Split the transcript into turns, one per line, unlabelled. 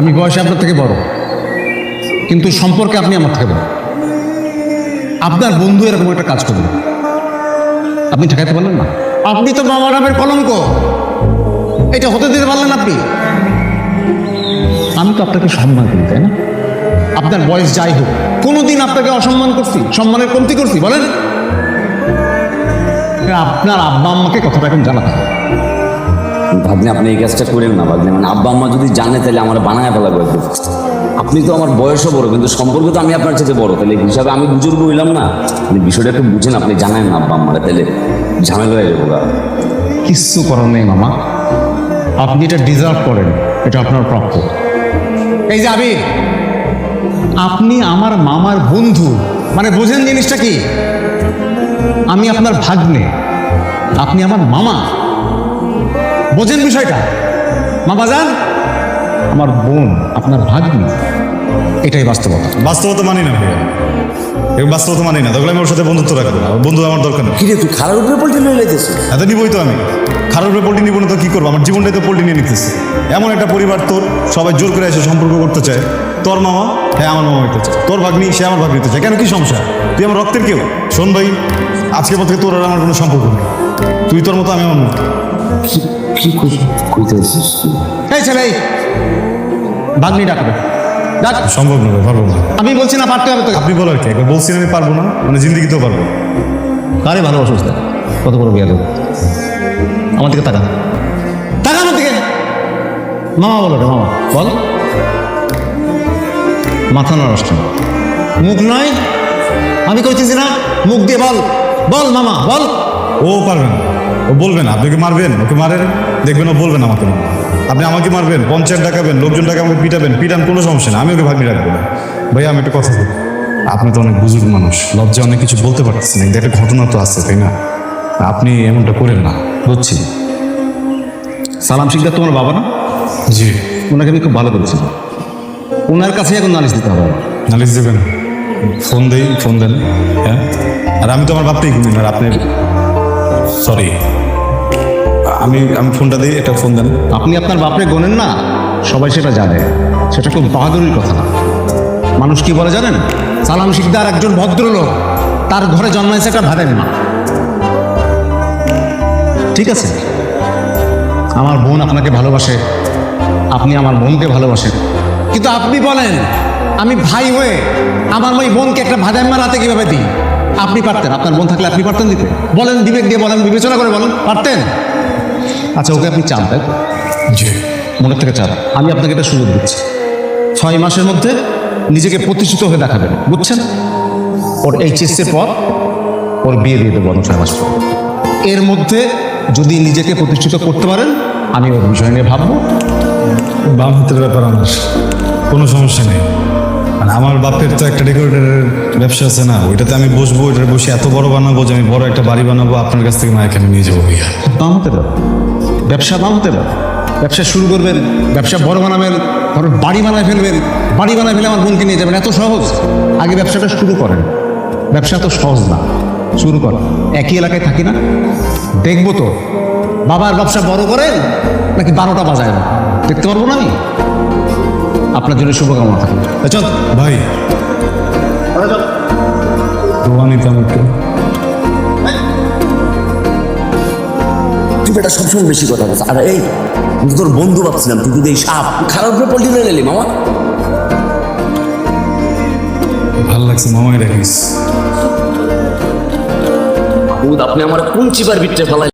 আমি বয়সে আপনার থেকে বড়। কিন্তু সম্পর্কে আপনি আমার থেকে বড়। আপনার বন্ধু এরকম একটা কাজ করবেন আপনি ঠেকাইতে পারলেন না। আপনি তো বাবা নামের কলঙ্ক। এটা হতে দিতে পারলেন আপনি। আমি তো আপনাকে সম্মান করি, তাই না? আপনার বয়স যাই হোক, কোনোদিন আপনাকে অসম্মান করছি, সম্মানের কমতি করছি, বলেন? আপনার আব্বা আম্মাকে কথাটা এখন জানাতে হবে।
ভাগ্নে, আপনি এই কাজটা করেন না, ভাগ্নে। মানে আব্বা আম্মা যদি জানে, তাহলে আমার বানায় ফেলা করবে আপনি তো আমার বয়সও বড়, কিন্তু সম্পর্ক তো আমি আপনার সাথে বড়। তাহলে হিসাবে আমি বুজুর্গ হইলাম না? আপনি বিষয়টা একটু বুঝেন, আপনি জানেন না আব্বা আম্মারা, তাহলে ঝামেলা হয়ে যাব।
কিচ্ছু করার নেই মামা। আপনি এটা ডিজার্ভ করেন, এটা আপনার প্রাপ্য। এই যে আবির, আপনি আমার মামার বন্ধু। মানে বোঝেন জিনিসটা কি? আমি আপনার ভাগ্নে, আপনি আমার মামা। বোঝেন বিষয়টা। মামা যান আমার বোন আপনার ভাগ্নি। এটাই বাস্তবতা।
বাস্তবতা মানি না ভাইয়া। এই বাস্তবতা মানি না। তাহলে আমি ওর সাথে বন্ধুত্ব রাখব না। বন্ধু আমার দরকার নেই।
কিরে তুই খারাপ উপরে পোল্ট্রি লয়ে লাইতেছিস
এত নিবই তো আমি। খারাপ উপরে পোল্ট্রি নিবো না তো কি করব? আমার জীবনটাই তো পোল্ট্রি নিয়ে নিতেছে। এমন একটা পরিবার তোর সবাই জোর করে এসে সম্পর্ক করতে চায়। তোর মামা হ্যাঁ আমার মামা হইতে চায়। তোর ভাগ্নি সে আমার ভাগ্নি হতে চায়। কেন কি সমস্যা? তুই আমার রক্তের কেউ? শোন ভাই আজকের পর থেকে তোর আর আমার কোনো সম্পর্ক নেই। তুই তোর মতো আমি আমার মতো।
কি কইতেছিস তুই?
এই ছেলে এই, ভাগ্নি ডাকবে। ডাক।
সম্ভব নয় পারব না।
আমি বলছি না পারতে হবে তো
আপনি বলো আর কি? একবার বলছি না আমি পারব না মানে জিন্দিগিতেও পারব। না।
কারে ভালোবাসো কত বড় বিয়া দেবো আমার দিকে তাকা তাকা আমার দিকে। মামা বলো রে মামা। বল। মাথা নষ্ট মুখ নয়। আমি কইতেছি না মুখ দিয়ে বল। বল মামা বল।
ও পারবে না। ও বলবে না আপনি ওকে মারবেন? ওকে মারেন দেখবেন ও বলবেন আমাকে। আপনি আমাকে মারবেন পঞ্চায়েত ডাকাবেন লোকজন ডাকে আমাকে পিটাবেন পিটান কোনো সমস্যা না আমি ওকে ভাগ্নি রাখব না ভাইয়া আমি একটা কথা বলি। আপনি তো অনেক বুজুর্গ মানুষ লজ্জা অনেক কিছু বলতে পারতেছেন কিন্তু একটা ঘটনা তো আছে তাই না? আপনি এমনটা করেন না
বুঝছি। সালাম শিকদার তোমার বাবা না?
জি।
ওনাকে আমি খুব ভালো করেছি ওনার কাছে এখন নালিশ দিতে হবে।
নালিশ দেবেন? ফোন দেই ফোন দেন হ্যাঁ? আর আমি তো আমার গুনি না আর আপনি সরি আমি আমি ফোনটা দিই, একটা ফোন দেন।
আপনি আপনার বাপরে গোনেন না, সবাই সেটা জানে। সেটা খুব বাহাদুরির কথা না। মানুষ কি বলে জানেন? সালাম শিকদার একজন ভদ্রলোক, তার ঘরে জন্মাইছে একটা ভাতের মা ঠিক আছে? আমার বোন আপনাকে ভালোবাসে, আপনি আমার বোনকে ভালোবাসেন। কিন্তু আপনি বলেন, আমি ভাই হয়ে আমার ওই বোনকে একটা ভাতের মা রাতে কীভাবে দিই? আপনি পারতেন আপনার বোন থাকলে আপনি পারতেন দিতে। বলেন বিবেক দিয়ে বলেন বিবেচনা করে বলেন পারতেন? আচ্ছা ওকে আপনি চান তাই?
জি।
মনের থেকে চান। আমি আপনাকে একটা সুযোগ দিচ্ছি। ছয় মাসের মধ্যে নিজেকে প্রতিষ্ঠিত হয়ে দেখাবেন বুঝছেন? ওর এইচএসের পর ওর বিয়ে দিয়ে দেবো আমি ছয় মাস পর। এর মধ্যে যদি নিজেকে প্রতিষ্ঠিত করতে পারেন আমি ওর বিষয় নিয়ে ভাববো।
বাম হাতের ব্যাপার আমার কোনো সমস্যা নেই। মানে আমার বাপের তো একটা ডেকোরেটরের ব্যবসা আছে না, ওইটাতে আমি বসবো ওইটাতে বসে এত বড় বানাবো যে আমি বড় একটা বাড়ি বানাবো, আপনার কাছ থেকে মায়ের নিয়ে যাব ভাইয়া।
দাম হতে পারে ব্যবসা দাম হতে পারে ব্যবসা শুরু করবেন, ব্যবসা বড় বানাবেন, বাড়ি বানায় ফেলবেন, বাড়ি বানায় ফেলে আমার বোনকে নিয়ে যাবেন, এত সহজ। আগে ব্যবসাটা শুরু করেন। ব্যবসা তো সহজ না, শুরু কর একই এলাকায় থাকি না। দেখব তো, বাবার ব্যবসা বড় করেন, নাকি বারোটা বাজায় না? দেখতে পারব না আমি? আপনার জন্য শুভকামনা থাকবে চল।
ভাই। দোয়া নিতাম একটু
তুই বেটা সবসময় বেশি কথা বলছিস। আর এই আমি তোর বন্ধু ভাবছিলাম তুই যদি এই সাপ খারাপ উপরে পোল্ট্রি লয়ে লাইলি মামা।
ভালো লাগছে মামাই রাখিস
আপনি আমার কোন চিপার বিটে ফেলাই